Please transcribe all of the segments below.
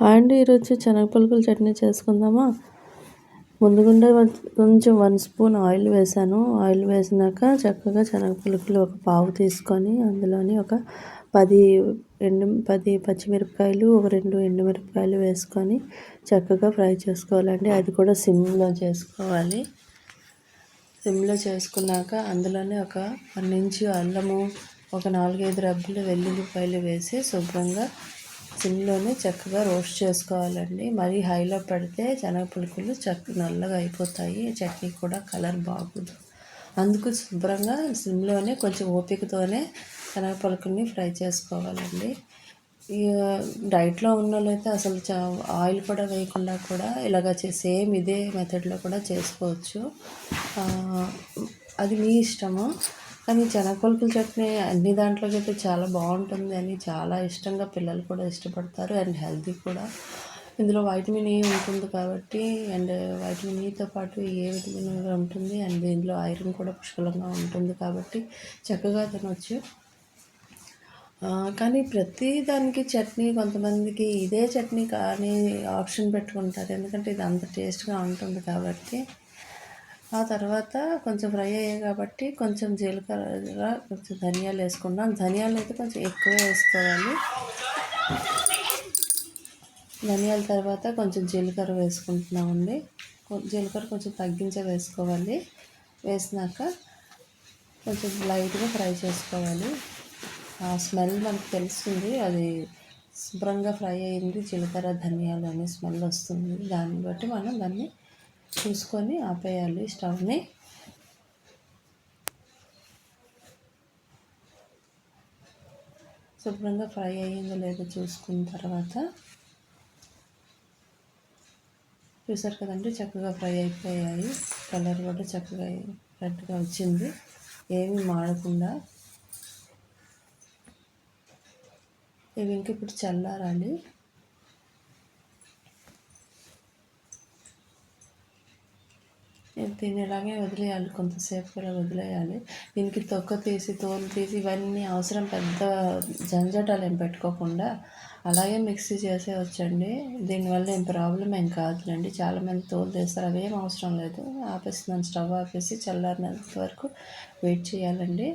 And ఈరోజు శనగ పలుకుల చట్నీ చేసుకుందామా? ముందుగుండే కొంచెం వన్ స్పూన్ ఆయిల్ వేసాను ఆయిల్ వేసినాక చక్కగా శనగ పలుకులు ఒక పావు తీసుకొని అందులోని ఒక పది ఎండు పది పచ్చిమిరపకాయలు ఒక రెండు ఎండుమిరపకాయలు వేసుకొని చక్కగా ఫ్రై చేసుకోవాలండి. అది కూడా సిమ్లో చేసుకోవాలి. సిమ్లో చేసుకున్నాక అందులోనే ఒక వన్ అల్లము ఒక నాలుగైదు రబ్బులు వెల్లుల్లిపాయలు వేసి శుభ్రంగా సిమ్లోనే చక్కగా రోస్ట్ చేసుకోవాలండి. మరీ హైలో పెడితే శనగపులుకులు చక్క నల్లగా అయిపోతాయి. చట్నీ కూడా కలర్ బాగుంది. అందుకు శుభ్రంగా సిమ్లోనే కొంచెం ఓపికతోనే శనగపలుకుని ఫ్రై చేసుకోవాలండి. డైట్లో ఉన్న వాళ్ళైతే అసలు చా ఆయిల్ కూడా వేయకుండా కూడా ఇలాగ సేమ్ ఇదే మెథడ్లో కూడా చేసుకోవచ్చు. అది మీ ఇష్టము? కానీ శనగపలుకుల చట్నీ అన్ని దాంట్లోకి అయితే చాలా బాగుంటుంది అని చాలా ఇష్టంగా పిల్లలు కూడా ఇష్టపడతారు అండ్ హెల్తీ కూడా. ఇందులో వైటమిన్ ఏ ఉంటుంది కాబట్టి అండ్ వైటమిన్ e ఈతో పాటు ఏ విటమిన్ ఉంటుంది అండ్ దీనిలో ఐరన్ కూడా పుష్కలంగా ఉంటుంది కాబట్టి చక్కగా తినొచ్చు. కానీ ప్రతి దానికి చట్నీ కొంతమందికి ఇదే చట్నీ కానీ ఆప్షన్ పెట్టుకుంటారు. ఎందుకంటే ఇది అంత టేస్ట్గా ఉంటుంది కాబట్టి ఆ తర్వాత కొంచెం ఫ్రై అయ్యాయి కాబట్టి కొంచెం జీలకర్ర కొంచెం ధనియాలు వేసుకున్నాం. ధనియాలు అయితే కొంచెం ఎక్కువ వేసుకోవాలి. ధనియాల తర్వాత కొంచెం జీలకర్ర వేసుకుంటున్నామండి. జీలకర్ర కొంచెం తగ్గించే వేసుకోవాలి. వేసినాక కొంచెం లైట్గా ఫ్రై చేసుకోవాలి. ఆ స్మెల్ మనకు తెలుస్తుంది. అది శుభ్రంగా ఫ్రై అయింది. జీలకర్ర ధనియాలు అనే స్మెల్ వస్తుంది. దాన్ని బట్టి మనం దాన్ని చూసుకొని ఆపేయాలి స్టవ్ని. శుభ్రంగా ఫ్రై అయ్యిందో లేదో చూసుకున్న తర్వాత చూసారు కదండి చక్కగా ఫ్రై అయిపోయాయి. కలర్ కూడా చక్కగా రెడ్గా వచ్చింది. ఏమి మాడకుండా. ఇవి ఇంక ఇప్పుడు చల్లారాలి. దీన్ని ఇలాగే వదిలేయాలి కొంతసేపు ఇలా వదిలేయాలి. దీనికి తొక్క తీసి తోలు తీసి ఇవన్నీ అవసరం పెద్ద జంజటాలు ఏం పెట్టుకోకుండా అలాగే మిక్సీ చేసేవచ్చండి దీనివల్ల ఏం ప్రాబ్లం ఏం కాదులేండి. చాలామంది తోలు తీస్తారు అవేం అవసరం లేదు. ఆపేస్తున్నాను స్టవ్ ఆపేసి చల్లారినంత వరకు వెయిట్ చేయాలండి.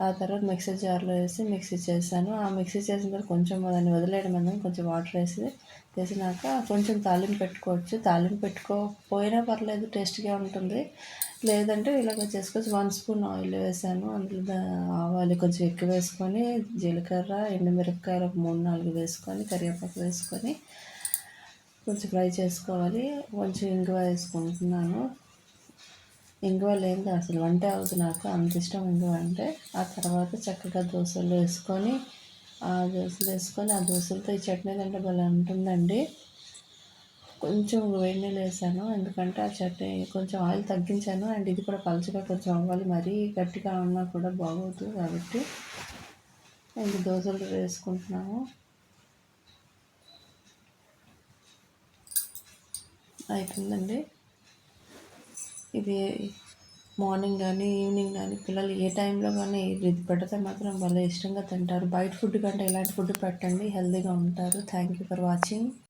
ఆ తర్వాత మిక్సీ జార్లో వేసి మిక్సీ చేశాను. ఆ మిక్సీ చేసిన తర్వాత కొంచెం దాన్ని వదిలేయడం అనేది కొంచెం వాటర్ వేసి వేసినాక కొంచెం తాలింపు పెట్టుకోవచ్చు. తాలింపు పెట్టుకోకపోయినా పర్లేదు టేస్ట్గా ఉంటుంది. లేదంటే ఇలాగ చేసుకోవచ్చు వన్ స్పూన్ ఆయిల్ వేసాను. అందులో ఆవాలు కొంచెం ఎక్కువ వేసుకొని జీలకర్ర ఎండుమిరపకాయలు ఒక మూడు నాలుగు వేసుకొని కరివేపాకు వేసుకొని కొంచెం ఫ్రై చేసుకోవాలి. కొంచెం ఇంగువ వేసుకుంటున్నాను. ఇంగువ లేదు అసలు వంట అవుతుంది నాకు అంత ఇష్టం ఇంగువ అంటే. ఆ తర్వాత చక్కగా దోశలు వేసుకొని ఆ దోశలు వేసుకొని ఆ దోశలతో ఈ చట్నీ అంటే భలే ఉంటుందండి. కొంచెం వేడి నీళ్ళు వేసాను. ఎందుకంటే ఆ చట్నీ కొంచెం ఆయిల్ తగ్గించాను. అండ్ ఇది కూడా పలుచగా కొంచెం అవ్వాలి. మరీ గట్టిగా ఉన్నా కూడా బాగోదు కాబట్టి ఇంక దోశలు వేసుకుంటున్నాము. అయిపోయిందండి. ఇది మార్నింగ్ కానీ ఈవినింగ్ కానీ పిల్లలు ఏ టైంలో కానీ ఇది పెడితే మాత్రం వాళ్ళు ఇష్టంగా తింటారు. బయట ఫుడ్ కంటే ఇలాంటి ఫుడ్ పెట్టండి హెల్తీగా ఉంటారు. Thank you for watching